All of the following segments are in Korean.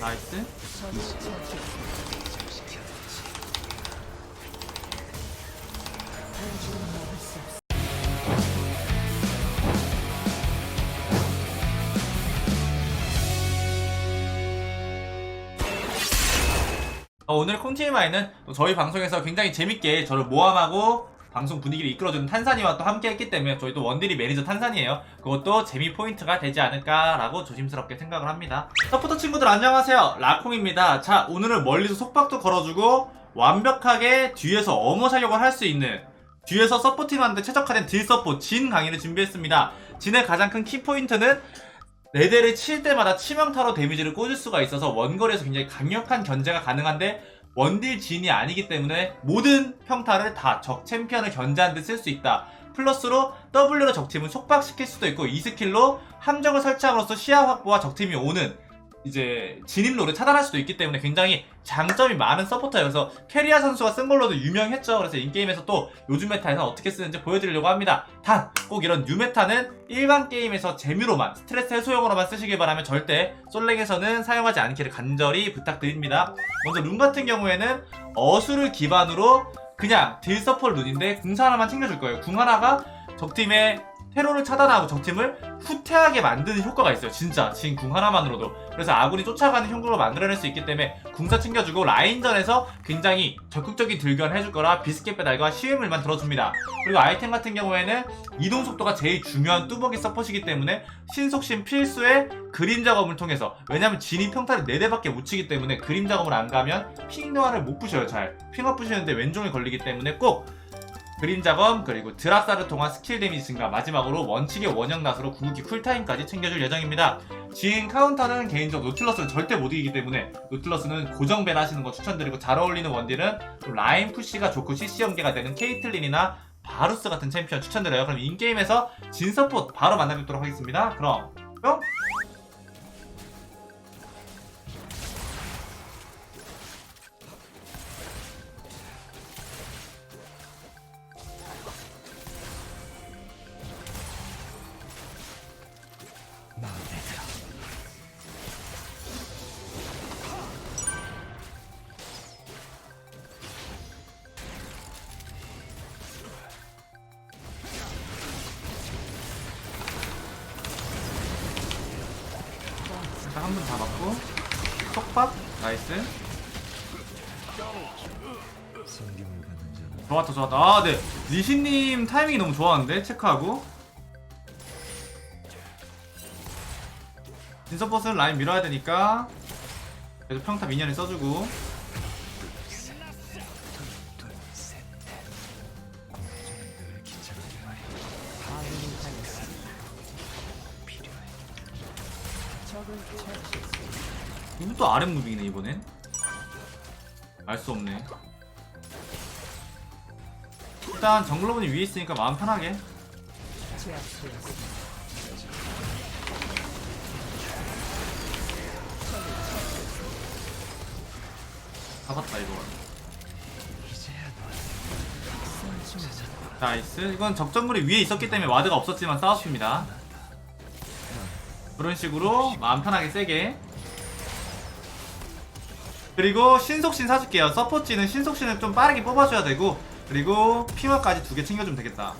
나이스. 어, 오늘 콩티마이는 저희 방송에서 굉장히 재밌게 저를 모함하고 방송 분위기를 이끌어주는 탄산이와 또 함께 했기 때문에 저희 또 원딜이 매니저 탄산이에요. 그것도 재미 포인트가 되지 않을까라고 조심스럽게 생각을 합니다. 서포터 친구들 안녕하세요. 라콩입니다. 자, 오늘은 멀리서 속박도 걸어주고 완벽하게 뒤에서 어머 사격을 할 수 있는 뒤에서 서포팅하는데 최적화된 딜 서포 진 강의를 준비했습니다. 진의 가장 큰 키포인트는 4대를 칠 때마다 치명타로 데미지를 꽂을 수가 있어서 원거리에서 굉장히 강력한 견제가 가능한데 원딜 진이 아니기 때문에 모든 평타를 다 적 챔피언을 견제하는 데쓸 수 있다. 플러스로 W로 적팀을 속박시킬 수도 있고 이 스킬로 함정을 설치함으로써 시야 확보와 적팀이 오는 이제 진입로를 차단할 수도 있기 때문에 굉장히 장점이 많은 서포터여서 캐리아 선수가 쓴 걸로도 유명했죠. 그래서 인게임에서 또 요즘 메타에서 어떻게 쓰는지 보여드리려고 합니다. 단 꼭 이런 뉴메타는 일반 게임에서 재미로만 스트레스 해소용으로만 쓰시길 바라면 절대 솔랭에서는 사용하지 않기를 간절히 부탁드립니다. 먼저 룬 같은 경우에는 어수를 기반으로 그냥 딜 서포 룬인데 궁 하나만 챙겨줄 거예요. 궁 하나가 적팀의 테러를 차단하고 적팀을 후퇴하게 만드는 효과가 있어요. 진짜 진궁 하나만으로도. 그래서 아군이 쫓아가는 형국을 만들어낼 수 있기 때문에 궁사 챙겨주고 라인전에서 굉장히 적극적인 딜교환 해줄 거라 비스켓 배달과 시음을만 들어줍니다. 그리고 아이템 같은 경우에는 이동 속도가 제일 중요한 뚜벅이 서폿이기 때문에 신속심 필수의 그림 작업을 통해서 왜냐면 진이 평타를 4대밖에 못 치기 때문에 그림 작업을 안 가면 핑 노화를 못 부셔요 잘. 핑업 부시는데 왼종이 걸리기 때문에 꼭 그림 작업 그리고 드랍사를 통한 스킬 데미지 증가 마지막으로 원칙의 원형 낫으로 궁극기 쿨타임까지 챙겨줄 예정입니다. 진 카운터는 개인적으로 노틸러스는 절대 못 이기기 때문에 노틸러스는 고정 밴 하시는 거 추천드리고 잘 어울리는 원딜은 또 라인 푸시가 좋고 CC 연계가 되는 케이틀린이나 바루스 같은 챔피언 추천드려요. 그럼 인게임에서 진 서포트 바로 만나뵙도록 하겠습니다. 그럼 뿅! 한번 잡았고. 속박. 나이스. 좋았다 좋았다. 아네. 리신님 타이밍이 너무 좋았는데? 체크하고. 진서버스는 라인 밀어야 되니까. 계속 평타 미니언을 써주고 아랫 무빙이네 이번엔. 알 수 없네. 일단 정글러분이 위에 있으니까 마음 편하게. 잡았다 이거. 나이스. 이건 적정물이 위에 있었기 때문에 와드가 없었지만 싸웠습니다. 그런 식으로 마음 편하게 세게 그리고 신속신 사줄게요. 서포치는 신속신을 좀 빠르게 뽑아줘야 되고 그리고 핑화까지 두 개 챙겨주면 되겠다.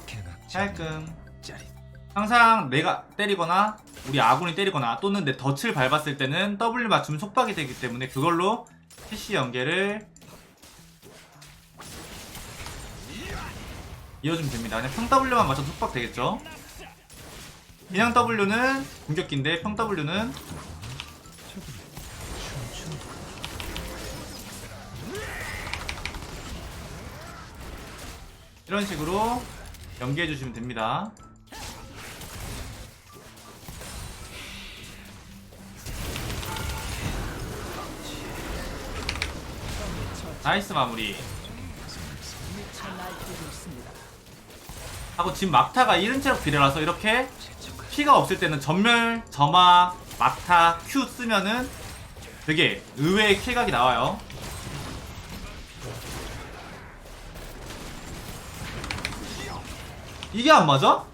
깔끔. 항상 내가 때리거나 우리 아군이 때리거나 또는 내 덫을 밟았을 때는 W 맞추면 속박이 되기 때문에 그걸로 CC 연계를 이어주면 됩니다. 그냥 평 W만 맞춰도 속박 되겠죠? 그냥 W는 공격기인데 평 W는 이런 식으로 연계해 주시면 됩니다. 나이스 마무리. 하고 지금 막타가 이른 체력 비례라서 이렇게 피가 없을 때는 전멸, 점화, 막타, Q 쓰면은 되게 의외의 킬각이 나와요. 이게 안 맞아?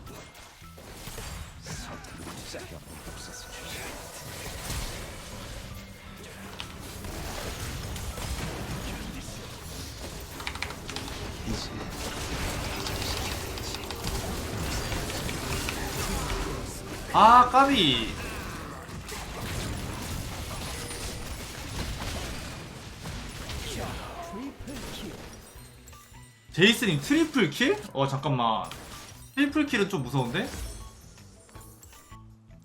아 까비 제이슨이 트리플 킬? 어 잠깐만 트리플 킬은 좀 무서운데?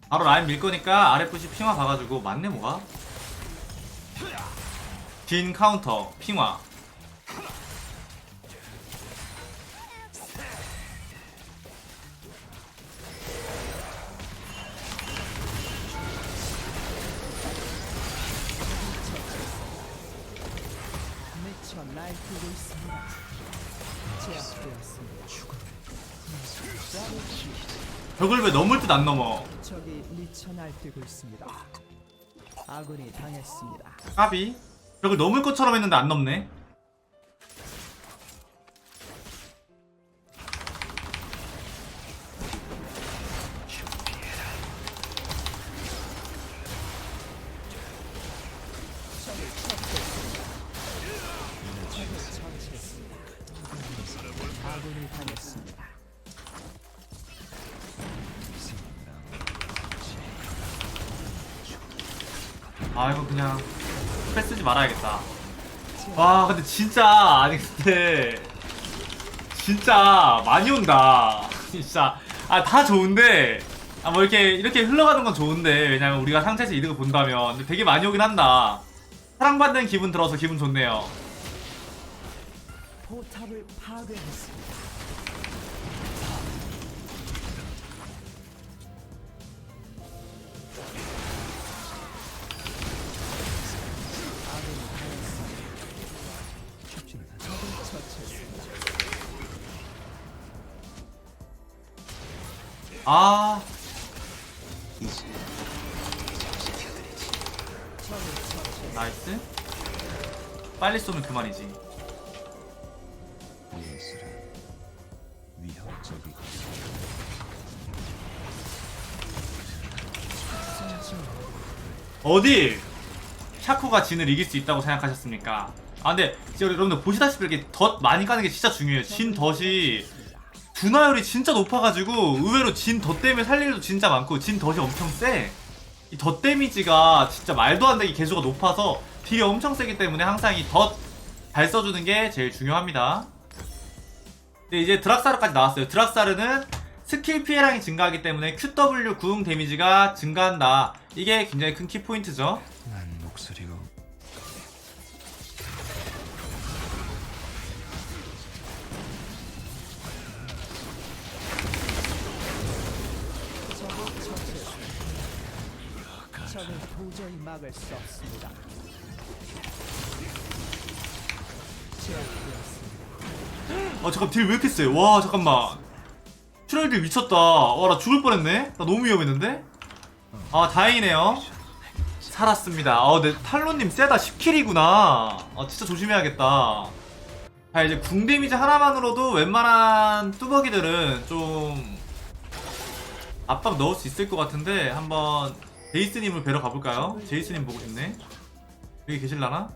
바로 라인 밀 거니까 RFC 핑화 봐가지고 맞네 뭐가? 긴 카운터 핑화 미쳐 날뛰고 있습니다. 제압되었습니다. 벽을 왜 넘을 듯 안 넘어 적이 미쳐 날뛰고 있습니다. 아군이 당했습니다. 까비 벽을 넘을 것처럼 했는데 안 넘네 아 이거 그냥 스페 쓰지 말아야겠다. 와 근데 진짜 아니 근데 진짜 많이 온다. 진짜. 아 다 좋은데 아 뭐 이렇게 이렇게 흘러가는 건 좋은데 왜냐면 우리가 상체에서 이득을 본다면 근데 되게 많이 오긴 한다. 사랑받는 기분 들어서 기분 좋네요. 포탑을 파괴했습니다. 아. 나이스 빨리 쏘면 그만이지 무엇이라 위협적이고 어디 샤코가 진을 이길 수 있다고 생각하셨습니까? 아 근데 여러분들 보시다시피 이렇게 덧 많이 까는 게 진짜 중요해요. 진 덧이 분화율이 진짜 높아가지고 의외로 진덧 때문에 살 일도 진짜 많고 진 덧이 엄청 세. 이 덧 데미지가 진짜 말도 안 되게 개수가 높아서 딜이 엄청 세기 때문에 항상 이 덧 잘 써주는 게 제일 중요합니다. 근데 이제 드락사르까지 나왔어요. 드락사르는 스킬 피해량이 증가하기 때문에 QW 구응 데미지가 증가한다. 이게 굉장히 큰 키포인트죠. 난 목소리가 도저히 막을 수 없습니다. 아 잠깐 딜 왜 이렇게 세? 와 잠깐만. 트롤 미쳤다. 와 나 죽을 뻔했네. 나 너무 위험했는데? 아 다행이네요. 살았습니다. 아 근데 탈론님 세다. 10킬이구나. 아 진짜 조심해야겠다. 자 이제 궁 데미지 하나만으로도 웬만한 뚜벅이들은 좀 압박 넣을 수 있을 것 같은데 한번 제이스님을 뵈러 가볼까요? 제이스님 보고 싶네 여기 계실라나?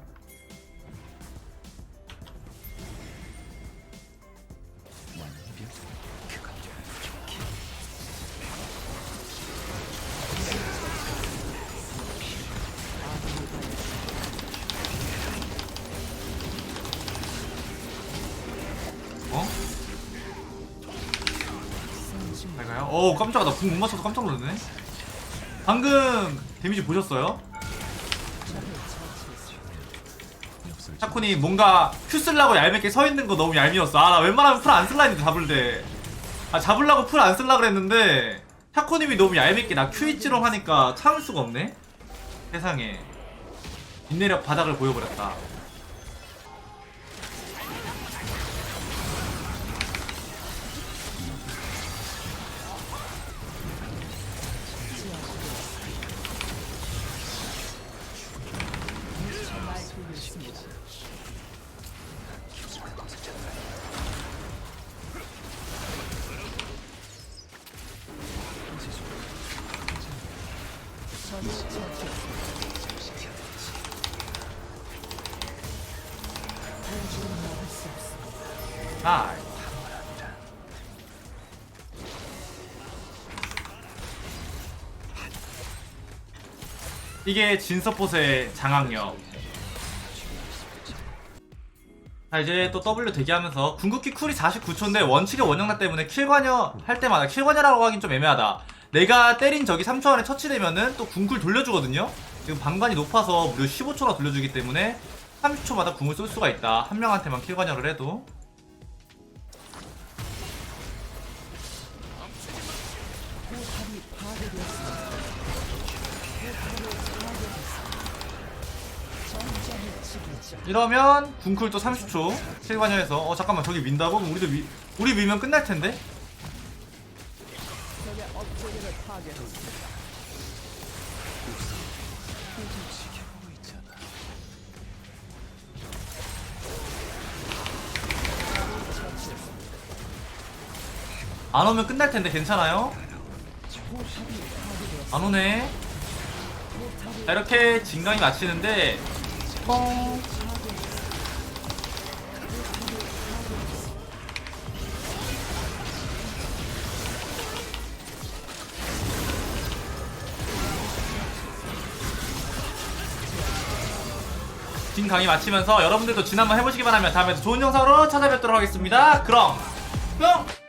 어? 어 깜짝아 나궁못 맞춰서 깜짝 놀랐네 방금 데미지 보셨어요? 샤쿤이 뭔가 큐 쓰려고 얄밉게 서 있는 거 너무 얄미웠어. 아 나 웬만하면 풀 안 쓸라 했는데 잡을 때 아 잡으려고 풀 안 쓸라 그랬는데 샤코님이 너무 얄밉게 나 큐 있지롱 하니까 참을 수가 없네. 세상에. 인내력 바닥을 보여버렸다 아. 이게 진서포스의 장악력. 자 이제 또 W 대기하면서 궁극기 쿨이 49초인데 원칙의 원형나 때문에 킬관여 할 때마다 킬관여라고 하긴 좀 애매하다. 내가 때린 적이 3초 안에 처치되면은 또 궁쿨 돌려주거든요. 지금 방관이 높아서 무려 15초나 돌려주기 때문에 30초마다 궁을 쏠 수가 있다. 한 명한테만 해도. 파괴했습니다. 전장의 지기자. 이러면 궁쿨 또 30초 킬 관여에서 어 잠깐만 저기 민다고? 우리도 미, 우리 밀면 끝날 텐데. 파괴했습니다. 안 오면 끝날 텐데 괜찮아요? 안 오네. 자 이렇게 진강이 마치는데 뻥. 진 강의 마치면서 여러분들도 진 한번 해보시기 바라며 다음에 또 좋은 영상으로 찾아뵙도록 하겠습니다. 그럼 뿅!